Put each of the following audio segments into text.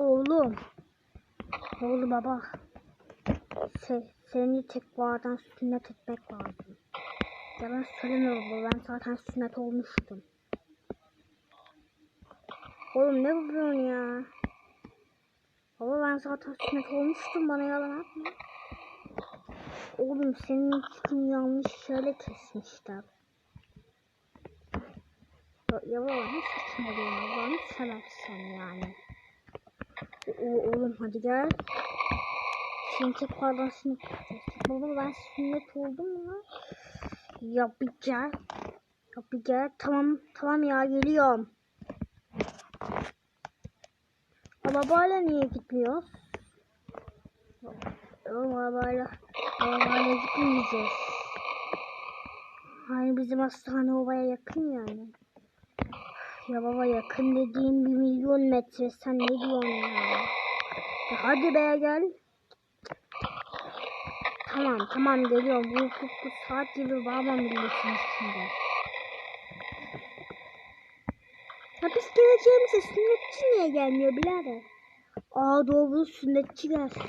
Oğlum. Oğlum baba. Se, seni tek bağdan sünnet etmek lazım. Yalan söyleme baba. Ben zaten sünnet olmuştum. Oğlum ne yapıyorsun ya? Baba ben zaten sünnet olmuştum. Bana yalan atma. Oğlum senin için yanlış şöyle kesmişler. Ya baba ne saçmalıyorsun Allah'ını seversen yani. Hadi gel. Şimdi tekrardan sünnet. Baba ben sünnet oldum ya. Ya bir gel. Ya bir gel. Tamam tamam ya geliyorum. Arabayla niye gitmiyoruz? Arabayla, arabayla gitmeyeceğiz. Hani bizim hastane ovaya yakın yani. Ya baba yakın dediğim bir milyon metre sen ne diyorsun ya? Ya hadi be gel. Tamam tamam geliyorum. Bu, bu saat gibi bağırma milletin içinde. Biz geleceğimize sünnetçi niye gelmiyor birader? Aa doğru sünnetçi gelsin.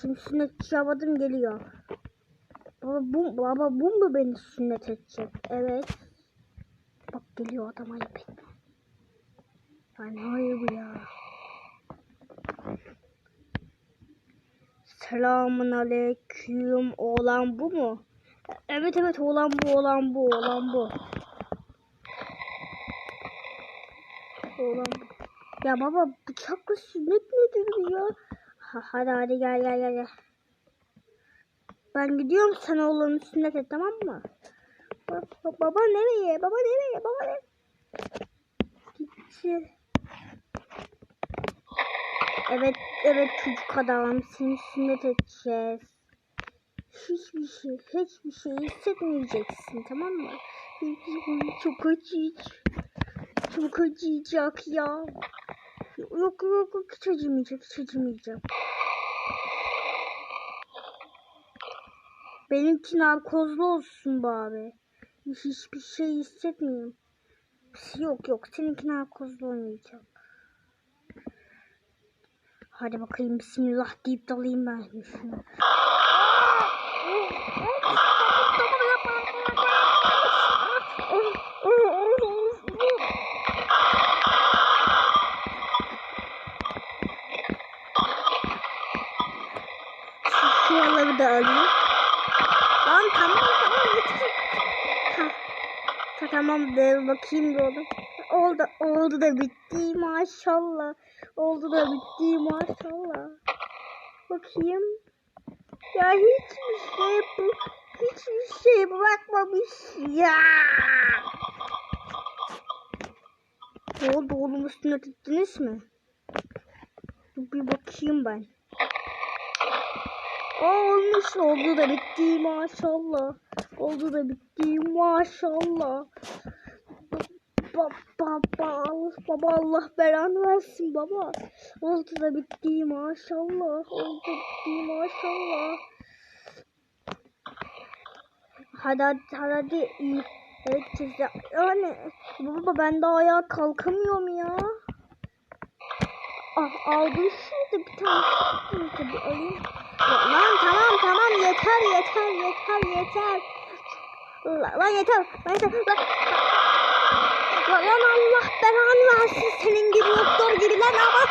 Şimdi sünnetçi yapmadım geliyor. Baba bu, baba bu mu beni sünnet edecek? Evet. Bak geliyor adam ayıp etme. Yani hayır bu ya. Selamun aleyküm. Oğlan bu mu? Evet evet oğlan bu oğlan bu oğlan bu. Oğlan bu. Ya baba bıçakla sünnet nedir ya? Ha, hadi hadi gel gel gel gel. Ben gidiyorum sen oğlanı sünnet et tamam mı? Ba- ba- baba nereye? Baba nereye? Baba nereye? Gitti. Evet, evet çocuk adam seni sünnet edeceğiz. Hiçbir şey, hiçbir şey hissetmeyeceksin tamam mı? Çok acıyacak. Çok acıyacak ya. Yok yok yok hiç acımayacak, hiç acımayacak. Benimki narkozlu olsun bari. Hiçbir şey hissetmiyorum. Yok yok seninki narkozlu olmayacak. Hadi bakayım bismillah deyip dalayım ben şunu. Şu şuraları da alayım. Lan tamam tamam. Ha. Ta, tamam ver bakayım bir oğlum. Oldu, oldu da bitti maşallah. Oldu da bitti maşallah. Bakayım. Ya hiçbir şey bu hiçbir şey bırakmamış ya. Ne oldu oğlum üstüne tuttunuz? Dur bir bakayım ben. Aa, olmuş oldu da bitti maşallah. Oldu da bitti maşallah. Baba, baba, baba Allah belanı versin baba. Oldu da bitti maşallah. Oldu bitti maşallah. Hadi hadi hadi. Evet güzel. Yani baba ben daha ayağa kalkamıyorum ya. Ah aldım şurada bir tane. Tabii lan tamam tamam yeter yeter yeter yeter. Lan, lan yeter. Lan yeter. Lan, Berhan ve Aslı senin gibi doktor gibiler ama